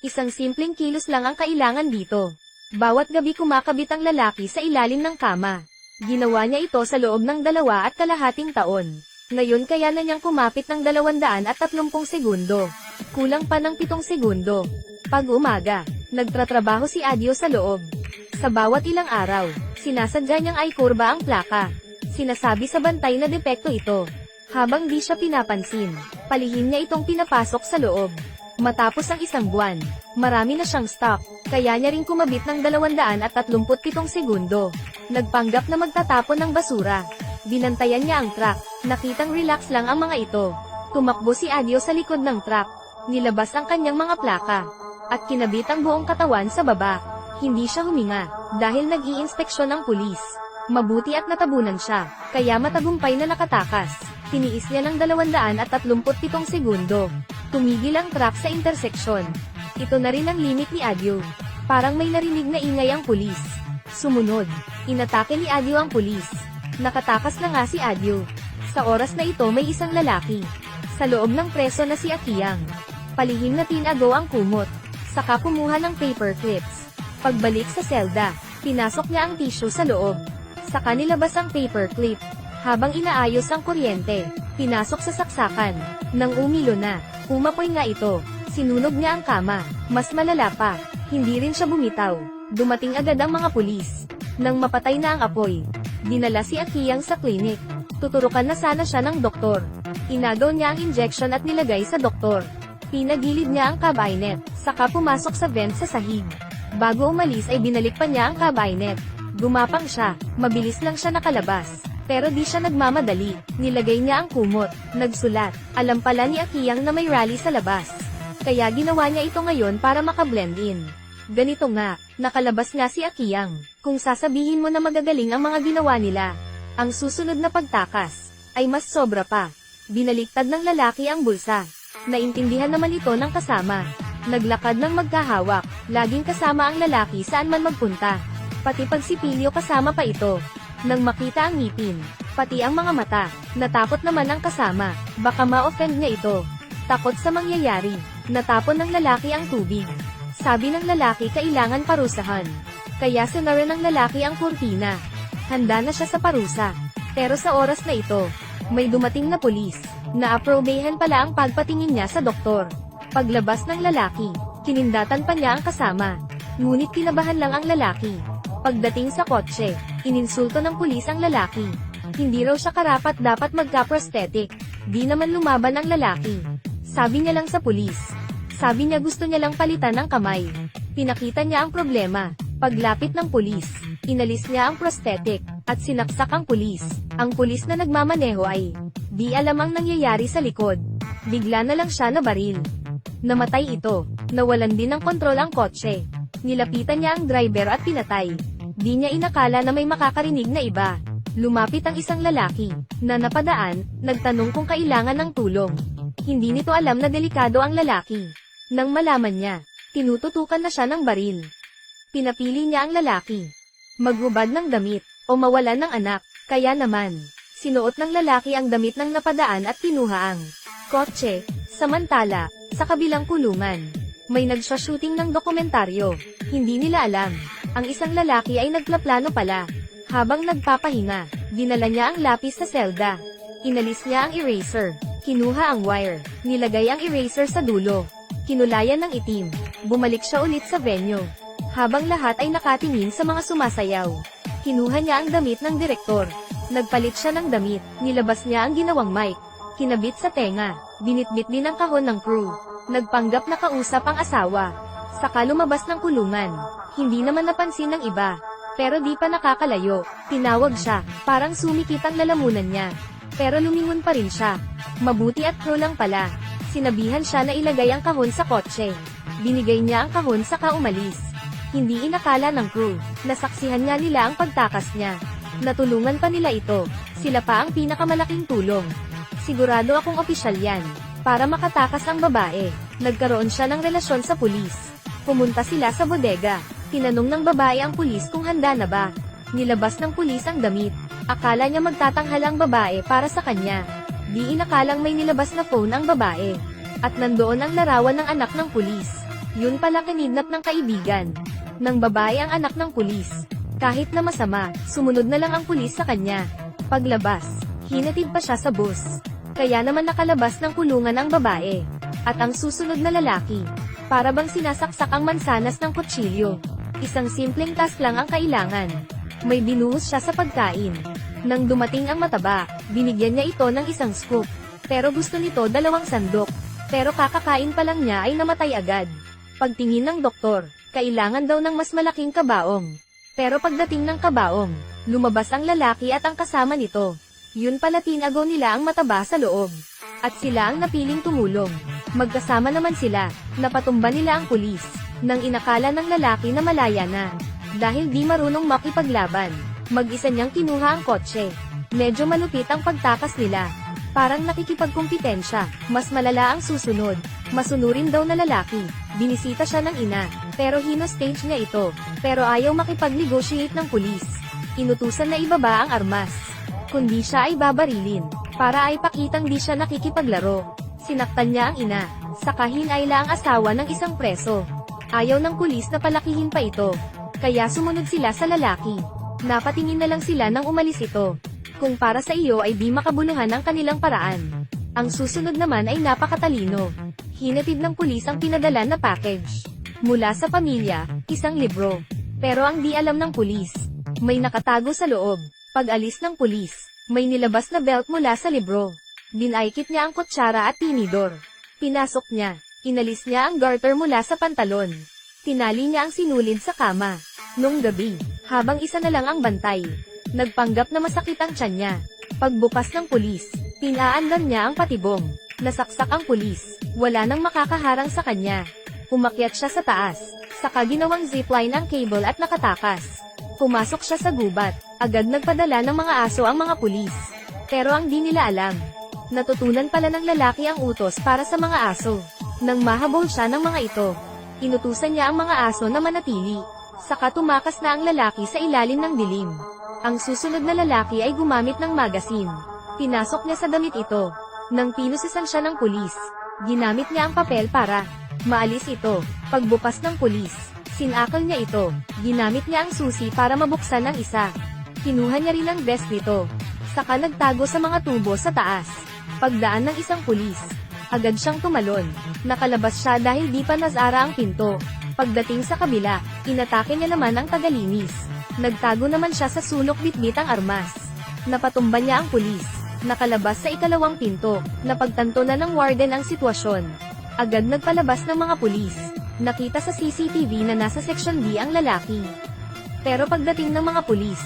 Isang simpleng kilos lang ang kailangan dito. Bawat gabi kumakabit ang lalaki sa ilalim ng kama. Ginawa niya ito sa loob ng dalawa at kalahating taon. Ngayon kaya na niyang kumapit ng dalawandaan at tatlumpong segundo. Kulang pa ng pitong segundo. Pag umaga, nagtratrabaho si Adio sa loob. Sa bawat ilang araw, sinasadya niyang ay kurba ang plaka. Sinasabi sa bantay na depekto ito. Habang di siya pinapansin, palihim niya itong pinapasok sa loob. Matapos ang isang buwan, marami na siyang stock, kaya niya rin kumabit ng 237 segundo. Nagpanggap na magtatapon ng basura. Binantayan niya ang truck, nakitang relax lang ang mga ito. Tumakbo si Adio sa likod ng truck. Nilabas ang kanyang mga plaka. At kinabit ang buong katawan sa baba. Hindi siya huminga, dahil nag-iinspeksyon ang pulis. Mabuti at natabunan siya, kaya matagumpay na nakatakas. Tiniis niya ng 237 segundo. Tumigil ang truck sa interseksyon. Ito na rin ang limit ni Adio. Parang may narinig na ingay ang pulis. Sumunod, inatake ni Adio ang pulis. Nakatakas na nga si Adio. Sa oras na ito may isang lalaki. Sa loob ng preso na si Akiyang. Palihim na tinago ang kumot. Saka kumuha ng paper clips. Pagbalik sa selda, pinasok niya ang tissue sa loob. Saka nilabas ang paper clip. Habang inaayos ang kuryente, pinasok sa saksakan. Nang umilo na, umapoy nga ito. Sinunog niya ang kama. Mas malala pa, hindi rin siya bumitaw. Dumating agad ang mga pulis. Nang mapatay na ang apoy, dinala si Akiyang sa klinik. Tuturukan na sana siya ng doktor. Inagaw niya ang injection at nilagay sa doktor. Pinagilid niya ang cabinet, saka pumasok sa vent sa sahig. Bago umalis ay binalik pa niya ang cabinet. Gumapang siya, mabilis lang siya nakalabas. Pero di siya nagmamadali, nilagay niya ang kumot, nagsulat, alam pala ni Akiyang na may rally sa labas. Kaya ginawa niya ito ngayon para makablend in. Ganito nga, nakalabas nga si Akiyang. Kung sasabihin mo na magagaling ang mga ginawa nila, ang susunod na pagtakas, ay mas sobra pa. Binaliktad ng lalaki ang bulsa. Naintindihan naman ito ng kasama. Naglakad ng magkahawak, laging kasama ang lalaki saan man magpunta. Pati pagsipilyo kasama pa ito. Nang makita ang ngipin, pati ang mga mata, natakot naman ang kasama, baka ma-offend niya ito. Takot sa mangyayari, natapon ng lalaki ang tubig. Sabi ng lalaki kailangan parusahan. Kaya sinara ng lalaki ang kurtina. Handa na siya sa parusa. Pero sa oras na ito, may dumating na pulis. Naaprobehan pala ang pagpatingin niya sa doktor. Paglabas ng lalaki, kinindatan pa niya ang kasama. Ngunit kinabahan lang ang lalaki. Pagdating sa kotse, ininsulto ng pulis ang lalaki. Hindi raw siya karapat dapat magka-prosthetic. Di naman lumaban ang lalaki. Sabi niya lang sa pulis. Sabi niya gusto niya lang palitan ng kamay. Pinakita niya ang problema. Paglapit ng pulis, inalis niya ang prosthetic, at sinaksak ang pulis. Ang pulis na nagmamaneho ay, di alam ang nangyayari sa likod. Bigla na lang siya nabaril. Namatay ito. Nawalan din ng kontrol ang kotse. Nilapitan niya ang driver at pinatay. Di niya inakala na may makakarinig na iba. Lumapit ang isang lalaki, na napadaan, nagtanong kung kailangan ng tulong. Hindi nito alam na delikado ang lalaki. Nang malaman niya, tinututukan na siya ng baril. Pinapili niya ang lalaki. Maghubad ng damit, o mawalan ng anak, kaya naman, sinuot ng lalaki ang damit ng napadaan at kinuha ang kotse. Samantala, sa kabilang kulungan, may nagsha-shooting ng dokumentaryo. Hindi nila alam, ang isang lalaki ay nagplaplano pala. Habang nagpapahinga, dinala niya ang lapis sa selda. Inalis niya ang eraser. Kinuha ang wire. Nilagay ang eraser sa dulo. Kinulayan ng itim. Bumalik siya ulit sa venue. Habang lahat ay nakatingin sa mga sumasayaw. Kinuha niya ang damit ng direktor. Nagpalit siya ng damit. Nilabas niya ang ginawang mic. Kinabit sa tenga. Binitbit din ang kahon ng crew. Nagpanggap na kausap ang asawa. Saka lumabas ng kulungan. Hindi naman napansin ng iba. Pero di pa nakakalayo. Tinawag siya, parang sumikit ang lalamunan niya. Pero lumingon pa rin siya. Mabuti at crew lang pala. Sinabihan siya na ilagay ang kahon sa kotse. Binigay niya ang kahon saka umalis. Hindi inakala ng crew. Nasaksihan nga nila ang pagtakas niya. Natulungan pa nila ito. Sila pa ang pinakamalaking tulong. Sigurado akong opisyal yan. Para makatakas ang babae, nagkaroon siya ng relasyon sa pulis. Pumunta sila sa bodega. Tinanong ng babae ang pulis kung handa na ba. Nilabas ng pulis ang damit. Akala niya magtatanghal ang babae para sa kanya. Di inakalang may nilabas na phone ang babae. At nandoon ang larawan ng anak ng pulis. Yun pala kinidnap ng kaibigan. Ng babae ang anak ng pulis. Kahit na masama, sumunod na lang ang pulis sa kanya. Paglabas, hinatid pa siya sa bus. Kaya naman nakalabas ng kulungan ang babae. At ang susunod na lalaki. Para bang sinasaksak ang mansanas ng kutsilyo. Isang simpleng task lang ang kailangan. May binuhos siya sa pagkain. Nang dumating ang mataba, binigyan niya ito ng isang scoop. Pero gusto nito dalawang sandok. Pero kakakain pa lang niya ay namatay agad. Pagtingin ng doktor, kailangan daw ng mas malaking kabaong. Pero pagdating ng kabaong, lumabas ang lalaki at ang kasama nito. Yun pala tinago nila ang mataba sa loob. At sila ang napiling tumulong. Magkasama naman sila, napatumba nila ang pulis, nang inakala ng lalaki na malaya na. Dahil di marunong makipaglaban, mag-isa niyang kinuha ang kotse. Medyo malupit ang pagtakas nila. Parang nakikipagkumpitensya, mas malala ang susunod. Masunurin daw na lalaki, binisita siya ng ina, pero hino-stage niya ito, pero ayaw makipag-negotiate ng pulis. Inutusan na ibaba ang armas. Kundi siya ay babarilin, para ay pakitang di siya nakikipaglaro. Sinaktan niya ang ina, saka hinayla ang asawa ng isang preso. Ayaw ng pulis na palakihin pa ito, kaya sumunod sila sa lalaki. Napatingin na lang sila nang umalis ito. Kung para sa iyo ay di makabuluhan ang kanilang paraan. Ang susunod naman ay napakatalino. Hinatid ng pulis ang pinadala na package. Mula sa pamilya, isang libro. Pero ang di alam ng pulis, may nakatago sa loob. Pag alis ng pulis, may nilabas na belt mula sa libro. Binaykit niya ang kutsara at tinidor. Pinasok niya. Inalis niya ang garter mula sa pantalon. Tinali niya ang sinulid sa kama. Nung gabi, habang isa na lang ang bantay, nagpanggap na masakit ang tiyan niya. Pagbukas ng pulis, tinaandan niya ang patibong. Nasaksak ang pulis. Wala nang makakaharang sa kanya. Umakyat siya sa taas. Saka ginawang zipline ang cable at nakatakas. Pumasok siya sa gubat. Agad nagpadala ng mga aso ang mga pulis. Pero ang di nila alam. Natutunan pala ng lalaki ang utos para sa mga aso. Nang mahabol siya ng mga ito, inutusan niya ang mga aso na manatili. Saka tumakas na ang lalaki sa ilalim ng dilim. Ang susunod na lalaki ay gumamit ng magasin. Pinasok niya sa damit ito. Nang pinusisan siya ng pulis, ginamit niya ang papel para maalis ito. Pagbukas ng pulis, sinakal niya ito. Ginamit niya ang susi para mabuksan ang isa. Kinuha niya rin ang vest nito. Saka nagtago sa mga tubo sa taas. Pagdaan ng isang pulis, agad siyang tumalon. Nakalabas siya dahil di pa nasara ang pinto. Pagdating sa kabila, inatake niya naman ang tagalinis. Nagtago naman siya sa sulok bitbit ang armas. Napatumba niya ang pulis. Nakalabas sa ikalawang pinto, napagtanto na ng warden ang sitwasyon. Agad nagpalabas ng mga pulis. Nakita sa CCTV na nasa section D ang lalaki. Pero pagdating ng mga pulis,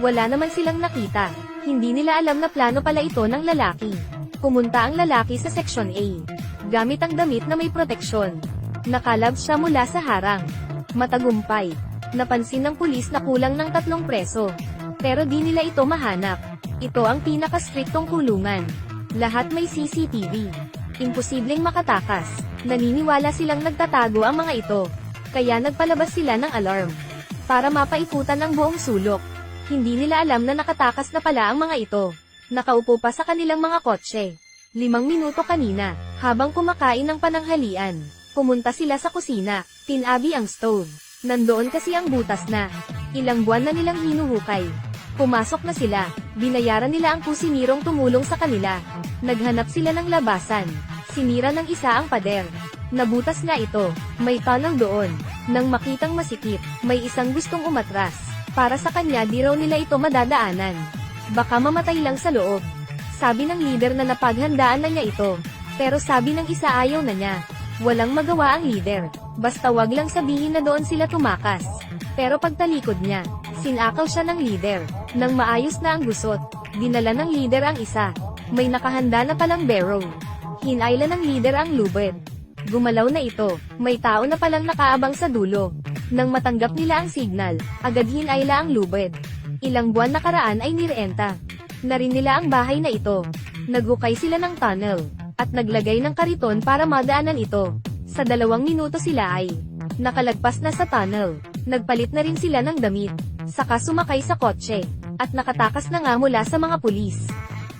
wala naman silang nakita. Hindi nila alam na plano pala ito ng lalaki. Pumunta ang lalaki sa section A. Gamit ang damit na may proteksyon. Nakalab siya mula sa harang. Matagumpay. Napansin ng pulis na kulang ng tatlong preso. Pero di nila ito mahanap. Ito ang pinaka-striktong kulungan. Lahat may CCTV. Imposibleng makatakas. Naniniwala silang nagtatago ang mga ito. Kaya nagpalabas sila ng alarm. Para mapaikutan ang buong sulok. Hindi nila alam na nakatakas na pala ang mga ito. Nakaupo pa sa kanilang mga kotse. Limang minuto kanina, habang kumakain ng pananghalian. Pumunta sila sa kusina, tinabi ang stove. Nandoon kasi ang butas na. Ilang buwan na nilang hinuhukay. Pumasok na sila, binayaran nila ang kusinirong tumulong sa kanila. Naghanap sila ng labasan. Sinira ng isa ang pader. Nabutas nga ito, may tunnel doon. Nang makitang masikip, may isang gustong umatras. Para sa kanya di raw nila ito madadaanan. Baka mamatay lang sa loob. Sabi ng leader na napaghandaan na niya ito. Pero sabi ng isa ayaw na niya. Walang magawa ang leader. Basta wag lang sabihin na doon sila tumakas. Pero pagtalikod niya, sinakaw siya ng leader. Nang maayos na ang gusot, dinala ng leader ang isa. May nakahanda na palang barrow. Hinayla ng leader ang lubid. Gumalaw na ito, may tao na palang nakaabang sa dulo. Nang matanggap nila ang signal, agad hinayla ang lubid. Ilang buwan nakaraan ay nirenta. Na rin nila ang bahay na ito. Nagukay sila ng tunnel, at naglagay ng kariton para madaanan ito. Sa dalawang minuto sila ay nakalagpas na sa tunnel. Nagpalit na rin sila ng damit, saka sumakay sa kotse, at nakatakas na nga mula sa mga pulis.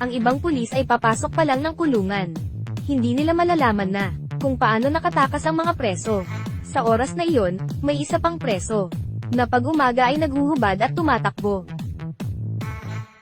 Ang ibang pulis ay papasok pa lang ng kulungan. Hindi nila malalaman na kung paano nakatakas ang mga preso. Sa oras na iyon, may isa pang preso. Na pag umaga ay naghuhubad at tumatakbo.